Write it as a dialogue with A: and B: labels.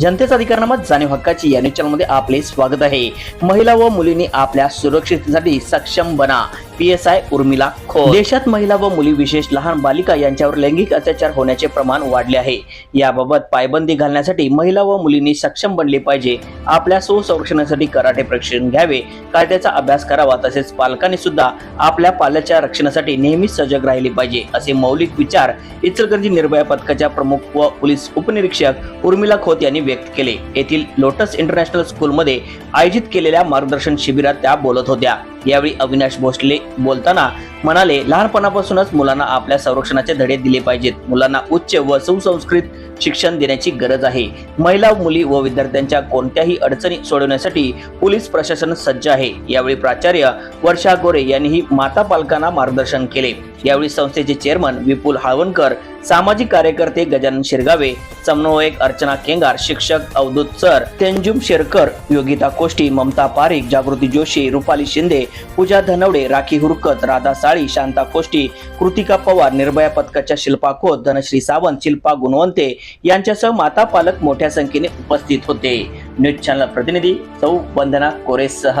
A: जनतेचा अधिकारनामा जाणीव हक्काची या न्यूज चॅनलमध्ये आपले स्वागत आहे. महिला व मुलींनी आपल्या सुरक्षिततेसाठी सक्षम बना. पी एस आय उर्मिला खो देशात महिला व मुली विशेष लहान बालिका यांच्यावर लैंगिक अत्याचार होण्याचे प्रमाण वाढले आहे. याबाबत पायबंदी घालण्यासाठी महिला व मुलींनी सक्षम बनले पाहिजे. आपल्या सुसंरक्षणासाठी कराटे प्रशिक्षण घ्यावे कायद्याचा अभ्यास करावा तसेच पालकांनी सुद्धा आपल्या पाल्याच्या रक्षणासाठी नेहमीच सजग राहिले पाहिजे असे मौलिक विचार इचलकरंजी निर्भया पथकाच्या प्रमुख व पोलीस उपनिरीक्षक उर्मिला खोत यांनी व्यक्त केले. येथील लोटस इंटरनॅशनल स्कूलमध्ये आयोजित केलेल्या मार्गदर्शन शिबिरात त्या बोलत होत्या. यावेळी अविनाश भोसले बोलताना म्हणाले लहानपणापासूनच मुलांना आपल्या संरक्षणाचे धडे दिले पाहिजेत. मुलांना उच्च व सुसंस्कृत शिक्षण देण्याची गरज आहे. महिला मुली व विद्यार्थ्यांच्या कोणत्याही अडचणी सोडवण्यासाठी पोलीस प्रशासन सज्ज आहे. यावेळी प्राचार्य वर्षा गोरे यांनीही माता पालकांना मार्गदर्शन केले. यावेळी संस्थेचे चेअरमन विपुल हाळवणकर सामाजिक कार्यकर्ते गजानन शिरगावे समन्वयक अर्चना केंगार शिक्षक अवधूत सर तेंजुम शेरकर योगिता कोष्टी ममता पारिक जागृती जोशी रुपाली शिंदे पूजा धनवडे राखी हुरकत राधा साळी शांता कोष्टी कृतिका पवार निर्भया पथकाच्या शिल्पा खोत धनश्री सावंत शिल्पा गुणवंते यांच्यासह माता पालक मोठ्या संख्येने उपस्थित होते. न्यूज चॅनल प्रतिनिधी सौ वंदना कोरेसह.